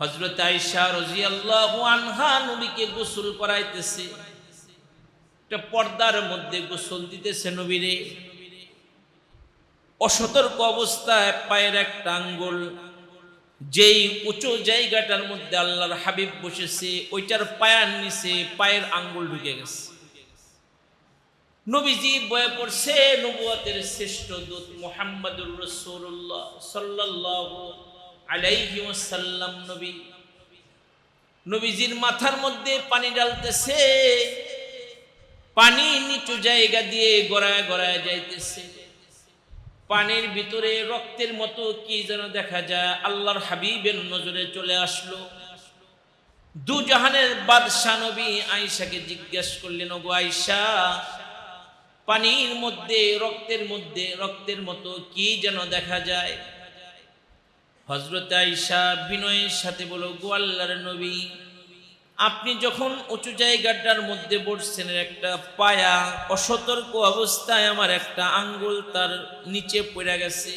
হজরত আইসা নবীকে গোসল করাইতেছে। একটা পর্দার মধ্যে গোসল দিতেছে নবীরে। অসতর্ক অবস্থায় পায়ের একটা আঙ্গুল, যেই উঁচু জায়গাটার মধ্যে আল্লাহর হাবিব বসেছে, ওইটার পায়ের নিচে পায়ের আঙ্গুল ঢুকে গেছে। নবীজি বয়ে পড়ছে শ্রেষ্ঠ দূত মোহাম্মদুর রসুল্লাহ সাল্লাল্লাহু আলাইহি ওয়াসাল্লাম নবী। নবীজির মাথার মধ্যে পানি ডালতেছে পানি নিচু জায়গা দিয়ে গড়ায় গড়ায় যাইতেছে। পানির ভিতরে রক্তের মতো কি যেন দেখা যায়, আল্লাহর হাবিবের নজরে চলে আসলো। দু জাহানের বাদশাহ নবী আয়েশাকে জিজ্ঞেস করলেন, ওগো আয়েশা, পানির মধ্যে, রক্তের মধ্যে, রক্তের মতো কি যেন দেখা যায়? হজরত আয়েশা বিনয়ের সাথে বলো গো আল্লাহর নবী, আপনি যখন উঁচু জায়গাটার মধ্যে বসছেন, একটা পায়া অসতর্ক অবস্থায় আমার একটা আঙ্গুল তার নিচে পড়ে গেছে।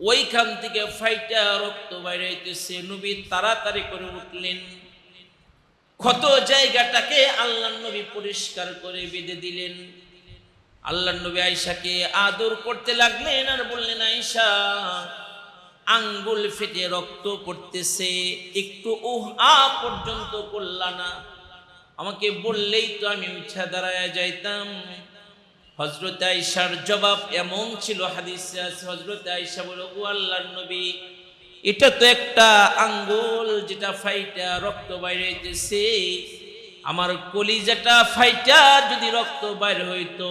ওইখান থেকে ফাইটা রক্ত বাইরে হইতেছে। নবী তাড়াতাড়ি করে উঠলেন। ক্ষত জায়গাটাকে আল্লাহ নবী পরিষ্কার করে বেঁধে দিলেন। আল্লাহ নবী আয়সাকে আদর করতে লাগলেন আর বললেন আয়সা আঙ্গুল ফেটে রক্ত পড়তেছে, একটু উহ পর্যন্ত করলা না। আমাকে বললেই তো আমি উঠা দাঁড়ায় যাইতাম। হজরত আইসার জবাব এমন ছিল হাদিসে হজরত আইসা বলো ও আল্লাহর নবী, এটা তো একটা আঙ্গুল যেটা ফাইটা রক্ত বাইরেছে আমার কলিজাটা ফাইটা যদি রক্ত বাইরে হইতো,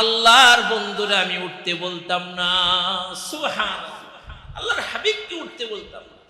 আল্লাহর বন্ধুরা আমি উঠতে বলতাম না। সুহান আল্লাহর হাবিবকে উঠতে বলতাম। না